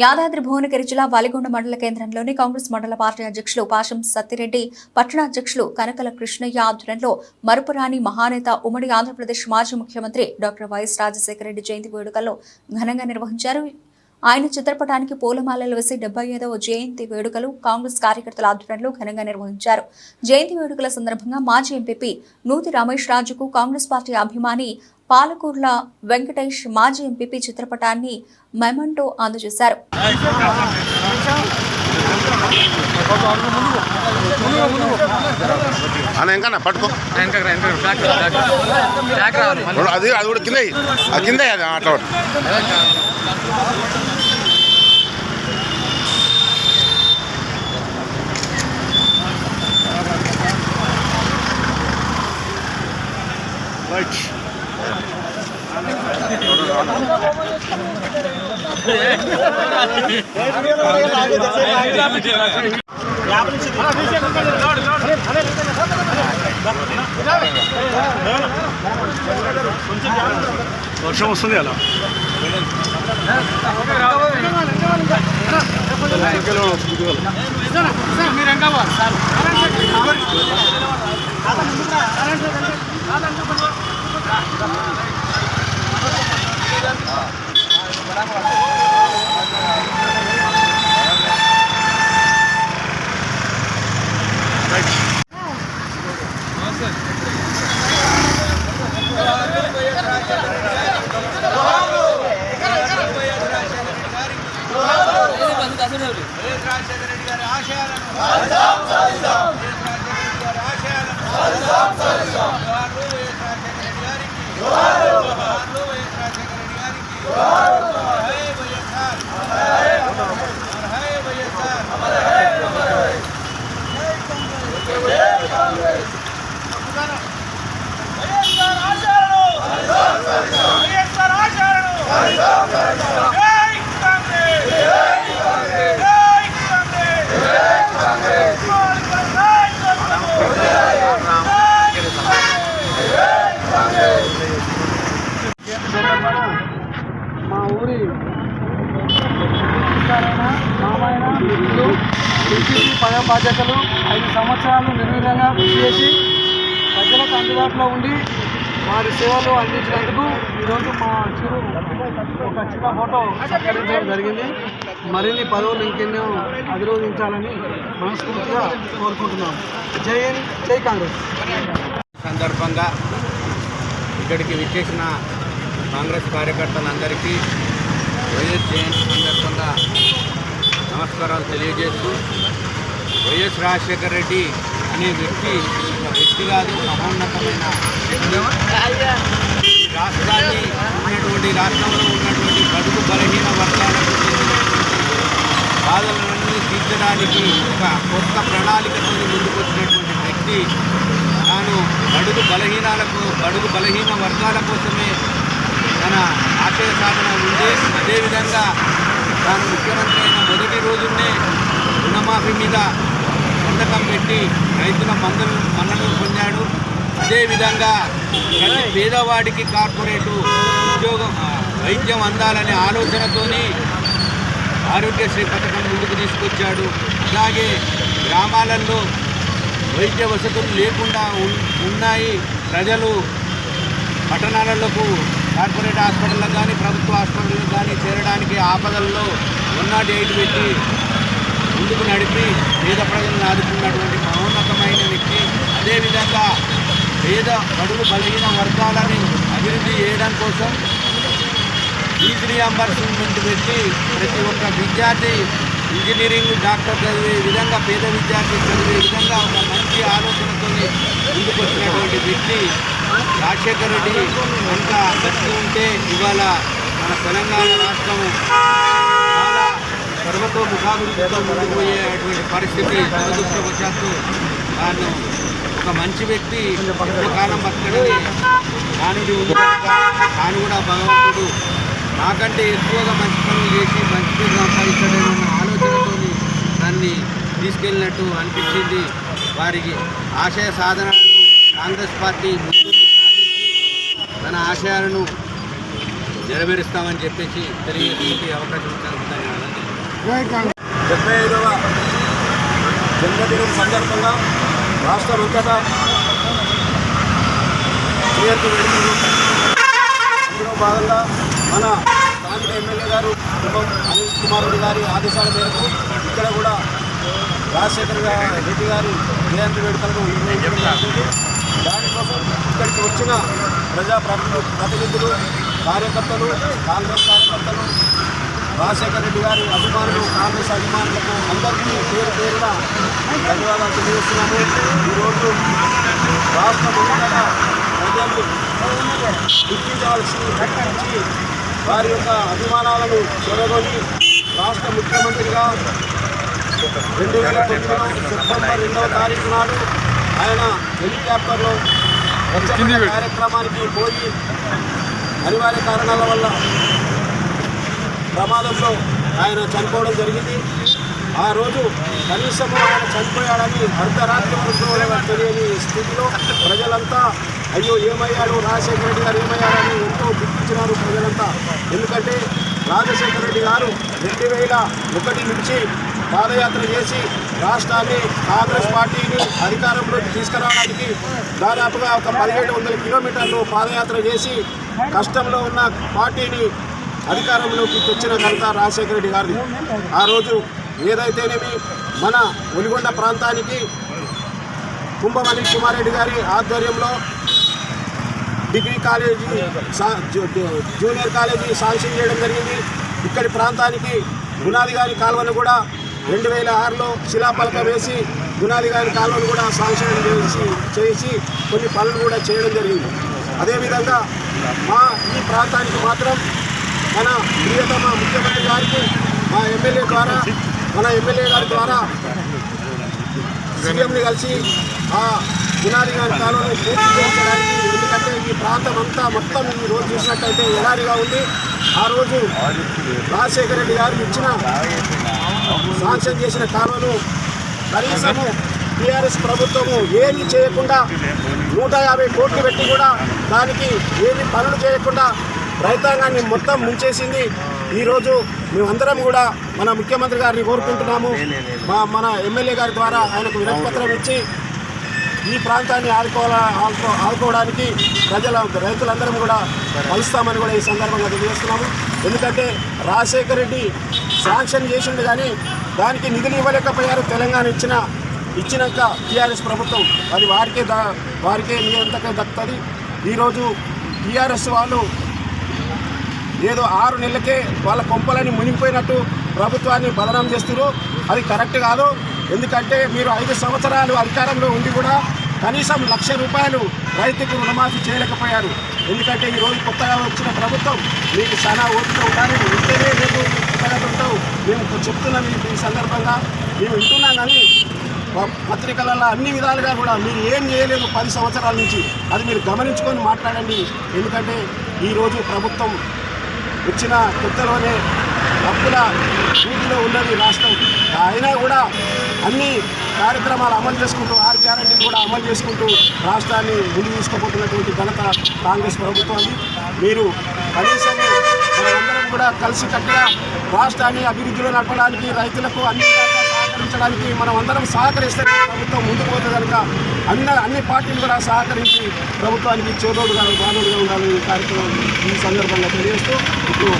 యాదాద్రి భువనగిరి జిల్లా వాలిగొండ మండల కేంద్రంలోని కాంగ్రెస్ మండల పార్టీ అధ్యక్షులు పాశం సత్తిరెడ్డి పట్టణ అధ్యక్షులు కనకల కృష్ణయ్య ఆధ్వర్యంలో మరుపురాని మహానేత ఉమ్మడి ఆంధ్రప్రదేశ్ మాజీ ముఖ్యమంత్రి డాక్టర్ వైఎస్ రాజశేఖర రెడ్డి జయంతి వేడుకల్లో ఘనంగా నిర్వహించారు. ఆయన చిత్రపటానికి పూలమాలలు వేసి డెబ్బై ఐదవ జయంతి వేడుకలు కాంగ్రెస్ కార్యకర్తల ఆధ్వర్యంలో ఘనంగా నిర్వహించారు. జయంతి వేడుకల సందర్భంగా మాజీ ఎంపీ నూతి రమేష్ రాజుకు కాంగ్రెస్ పార్టీ అభిమాని పాలకూర్ల వెంకటేష్ మాజీ ఎంపీ చిత్రపటాన్ని మెమంటో అందజేశారు. అది అది కూడా కింద కింద అట్లా వర్షం వస్తుంది అలా. Excellent. మా ఊరి అధికారైన మామైన మిత్రులు టీసీసీ పదవ బాధ్యతలు ఐదు సంవత్సరాలు నిర్విధంగా చేసి ప్రజలకు అందుబాటులో ఉండి వారి సేవలు అందించినందుకు ఈరోజు మా చిరు ఒక చిన్న ఫోటో సత్కరించడం జరిగింది. మరిన్ని పదవులు ఇంకెన్నో అధిరోధించాలని మనస్ఫూర్తిగా కోరుకుంటున్నాం. జై హింద్ జై కాంగ్రెస్. సందర్భంగా ఇక్కడికి విచ్చేసిన కాంగ్రెస్ కార్యకర్తలందరికీ వైఎస్ జయంతి సందర్భంగా నమస్కారాలు తెలియజేస్తూ వైఎస్ రాజశేఖర రెడ్డి అనే వ్యక్తి వ్యక్తి కాదు మహోన్నతమైన రాష్ట్రాన్ని ఉన్నటువంటి రాష్ట్రంలో ఉన్నటువంటి బడుగు బలహీన వర్గాలకు చెందినటువంటి బాధలన్నీ తీర్చడానికి ఒక కొత్త ప్రణాళికతో ముందుకొచ్చినటువంటి వ్యక్తి. తాను బడుగు బలహీనాలకు బడుగు బలహీన వర్గాల కోసమే తన ఆశయ సాధన ఉంది. అదేవిధంగా తాను ముఖ్యమంత్రి అయిన మొదటి రోజునే రుణమాఫీ మీద సంతకం పెట్టి రైతుల మందులు మన్నలు పొందాడు. అదేవిధంగా ప్రతి పేదవాడికి కార్పొరేటు ఉద్యోగం వైద్యం అందాలనే ఆలోచనతోని ఆరోగ్యశ్రీ పథకం ముందుకు తీసుకొచ్చాడు. అలాగే గ్రామాలలో వైద్య వసతులు లేకుండా ఉన్- ఉన్నాయి. ప్రజలు పట్టణాలకు కార్పొరేట్ హాస్పిటళ్ళకు కానీ ప్రభుత్వ హాస్పిటళ్ళకు కానీ చేరడానికి ఆపదల్లో వన్ నాట్ ఎయిట్ పెట్టి ముందుకు నడిపి పేద ప్రజలను ఆదుకున్నటువంటి మహోన్నతమైన వ్యక్తి. అదేవిధంగా పేద బడుగు బలహీన వర్గాలని అభివృద్ధి చేయడం కోసం ఫీజు రియంబర్స్మెంట్ పెట్టి ప్రతి ఒక్క విద్యార్థి ఇంజనీరింగ్ డాక్టర్ చదివే విధంగా పేద విద్యార్థి చదివే విధంగా ఒక మంచి ఆలోచనతో ముందుకొచ్చినటువంటి వ్యక్తి రాజశేఖర రెడ్డి. కనుక బతికి ఉంటే ఇవాళ మన తెలంగాణ రాష్ట్రం సర్వతో ముఖాభివృద్ధితో ముందుకుపోయేటువంటి పరిస్థితి దురదృష్టవశాత్తు తాను ఒక మంచి వ్యక్తి ఎక్కువ కాలం బతకడని నానుడి ఉంది కనుక తాను కూడా భగవంతుడు. నాకంటే ఎక్కువగా మంచి పనులు చేసి మంచి పేరు సంపాదించడమన్న ఆలోచనతో దాన్ని తీసుకెళ్ళినట్టు అనిపించింది. వారికి ఆశయ సాధనలను కాంగ్రెస్ పార్టీ ముందు తన ఆశయాలను నెరవేరుస్తామని చెప్పేసి తెలియజేసి అవకాశం ఇచ్చాను. డెబ్బై ఐదవ జన్మదినం సందర్భంగా రాష్ట్ర అంతటా జయంతి వేడుకలు అందులో భాగంగా మన స్థానిక ఎమ్మెల్యే గారు అనిల్ కుమార్ రెడ్డి గారి ఆదేశాల మేరకు ఇక్కడ కూడా రాజశేఖర్ రెడ్డి గారి జయంతి వేడుకలను నిర్వహించడం దానికోసం ఇక్కడికి వచ్చిన ప్రజా ప్రతినిధులు కార్యకర్తలు కాంగ్రెస్ కార్యకర్తలు రాజశేఖర రెడ్డి గారి అభిమానులు కాంగ్రెస్ అభిమానులకు అందరికీ పేరు పేరున ధన్యవాదాలు తెలియజేస్తున్నాము. ఈరోజు రాష్ట్ర ప్రజలు గుర్తించవలసి గుర్తించి వారి యొక్క అభిమానాలను చూరగొని రాష్ట్ర ముఖ్యమంత్రిగా రెండు వేల తొమ్మిదిలో సెప్టెంబర్ రెండవ తారీఖు నాడు ఆయన హెలికాప్టర్లో కార్యక్రమానికి పోయి అనివార్య కారణాల వల్ల ప్రమాదంలో ఆయన చనిపోవడం జరిగింది. ఆ రోజు కనీసం ఆయన చనిపోయాడని అర్ధరాత్రి వరకు తెలియని స్థితిలో ప్రజలంతా అయ్యో ఏమయ్యాడు రాజశేఖర రెడ్డి గారు ఏమయ్యారని ఎంతో గుర్తించినారు ప్రజలంతా. ఎందుకంటే రాజశేఖర రెడ్డి గారు రెండు వేల ఒకటి నుంచి పాదయాత్ర చేసి రాష్ట్రాన్ని కాంగ్రెస్ పార్టీని అధికారంలోకి తీసుకురావడానికి దాదాపుగా ఒక పదిహేడు వందల కిలోమీటర్లు పాదయాత్ర చేసి కష్టంలో ఉన్న పార్టీని అధికారంలోకి తెచ్చిన ఘనత రాజశేఖర రెడ్డి గారిది. ఆ రోజు ఏదైతేనేమి మన ఒలిగొండ ప్రాంతానికి కుంభమణి కుమారెడ్డి గారి ఆధ్వర్యంలో డిగ్రీ కాలేజీ సా- జూనియర్ కాలేజీ శాంక్షన్ చేయడం జరిగింది. ఇక్కడి ప్రాంతానికి గునాది గారి కాలువను కూడా రెండు వేల ఆరులో శిలాపలక వేసి గునాది గారి కాలువను కూడా శాంక్షన్ చేసి చేసి కొన్ని పనులు కూడా చేయడం జరిగింది. అదేవిధంగా మా ఈ ప్రాంతానికి మాత్రం మన ప్రియతమ ముఖ్యమంత్రి గారికి మా ఎమ్మెల్యే ద్వారా మన ఎమ్మెల్యే గారి ద్వారా సీఎంని కలిసి ఆ గునాది గారి కాలువను పూర్తి చేయించడానికి ఎందుకంటే ఈ ప్రాంతం అంతా మొత్తం ఈ రోజు చూసినట్టయితే ఎడారిగా ఉంది. ఆ రోజు రాజశేఖర రెడ్డి గారు ఇచ్చిన శాంక్షన్ చేసిన కాలువను కనీసము టీఆర్ఎస్ ప్రభుత్వము ఏమీ చేయకుండా నూట యాభై కోట్లు పెట్టి కూడా దానికి ఏమి పనులు చేయకుండా రైతాంగాన్ని మొత్తం ముంచేసింది. ఈరోజు మేమందరం కూడా మన ముఖ్యమంత్రి గారిని కోరుకుంటున్నాము. మా మన ఎమ్మెల్యే గారి ద్వారా ఆయనకు వినతిపత్రం ఇచ్చి ఈ ప్రాంతాన్ని ఆదుకోవాలా ఆదుకో ఆదుకోవడానికి ప్రజల రైతులందరం కూడా కలుస్తామని కూడా ఈ సందర్భంగా తెలియజేస్తున్నాము. ఎందుకంటే రాజశేఖర రెడ్డి శాంక్షన్ చేసిండు కానీ దానికి నిధులు ఇవ్వలేకపోయారు. తెలంగాణ ఇచ్చిన ఇచ్చినాక టీఆర్ఎస్ ప్రభుత్వం. అది వారికే దా వారికే నియంత్రణ దక్కుతుంది ఈరోజు టీఆర్ఎస్ వాళ్ళు ఏదో ఆరు నెలలకే వాళ్ళ కొంపలని మునిగిపోయినట్టు ప్రభుత్వాన్ని బదనాం చేస్తున్నారు. అది కరెక్ట్ కాదు. ఎందుకంటే మీరు ఐదు సంవత్సరాలు అధికారంలో ఉండి కూడా కనీసం లక్ష రూపాయలు రైతుకు రుణమాఫీ చేయలేకపోయారు. ఎందుకంటే ఈరోజు కొత్తగా వచ్చిన ప్రభుత్వం మీకు చాలా ఓపిక ఉండాలి. ఉంటేనే మీకు కొత్తగా ఉంటావు మేము చెప్తున్నాం ఈ- సందర్భంగా. మేము వింటున్నాం కానీ పత్రికలలో అన్ని విధాలుగా కూడా మీరు ఏం చేయలేదు పది సంవత్సరాల నుంచి. అది మీరు గమనించుకొని మాట్లాడండి. ఎందుకంటే ఈరోజు ప్రభుత్వం వచ్చిన కొత్తలోనే అప్పుల వీటిలో ఉన్నది రాష్ట్రం. అయినా కూడా అన్ని కార్యక్రమాలు అమలు చేసుకుంటూ ఆరు గ్యారంటీ కూడా అమలు చేసుకుంటూ రాష్ట్రాన్ని ముందు తీసుకుపోతున్నటువంటి ఘనత కాంగ్రెస్ ప్రభుత్వాన్ని మీరు కనీసం మనందరం కూడా కలిసి కట్టిన రాష్ట్రాన్ని అభివృద్ధిలో నడపడానికి రైతులకు అన్ని సాధించడానికి మనం అందరం సహకరిస్తే ప్రభుత్వం ముందుకు పోతే కనుక అందరు అన్ని పార్టీలు కూడా సహకరించి ప్రభుత్వానికి చోదోడుగా బాధోడుగా ఉండాలని ఈ కార్యక్రమం ఈ సందర్భంగా తెలియజేస్తూ ఇప్పుడు